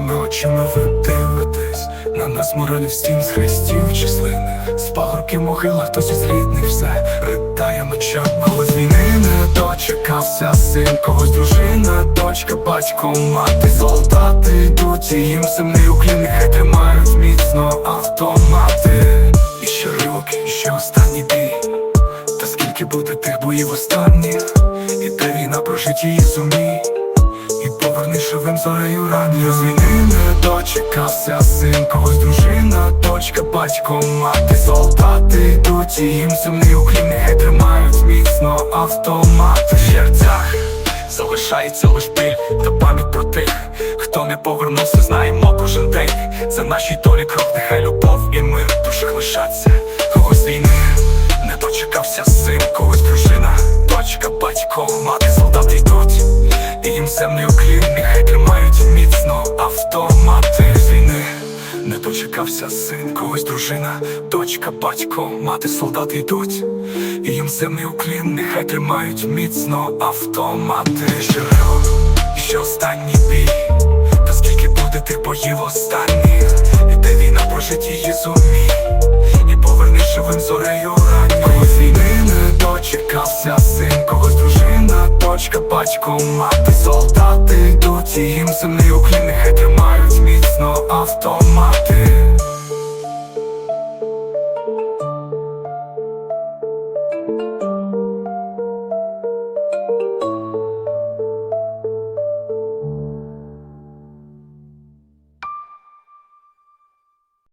Тими очима ви дивитесь На нас моралі в стін з хрестів численних. З пагорки могила хтось із рідних все Ридає ночам, коли з війни не дочекався син Когось дружина, дочка, батько, мати. Солдати йдуть, і їм земний уклін Нехай тримають міцно автомати. І ще ривок, і ще останній бій Та скільки буде тих боїв останніх? Іде війна прожить її зумій І поверни живим зорею ранньо З не дочекався син. Когось дружина, дочка, батько, мати. Солдати йдуть, і їм земний уклін Нехай тримають міцно автомати В серцях залишається лиш біль Та пам'ять про тих, хто не повернувся. Знаємо кожен день. За нашій долі крок, нехай любов і мир в душах лишаться. Когось війни не дочекався син, когось дружина, дочка, батько, мати, солдати і їм земний уклін, нехай тримають міцно автомати війни. Не дочекався син, когось дружина, дочка, батько, мати, солдати йдуть, і їм земний уклін, нехай тримають міцно автомати. Ривок, ще останній бій. Та скільки буде тих боїв останніх, іде війна прожить її зумій. дочка, батько, мати, солдати йдуть, і їм землі укліни тримають міцно автомати.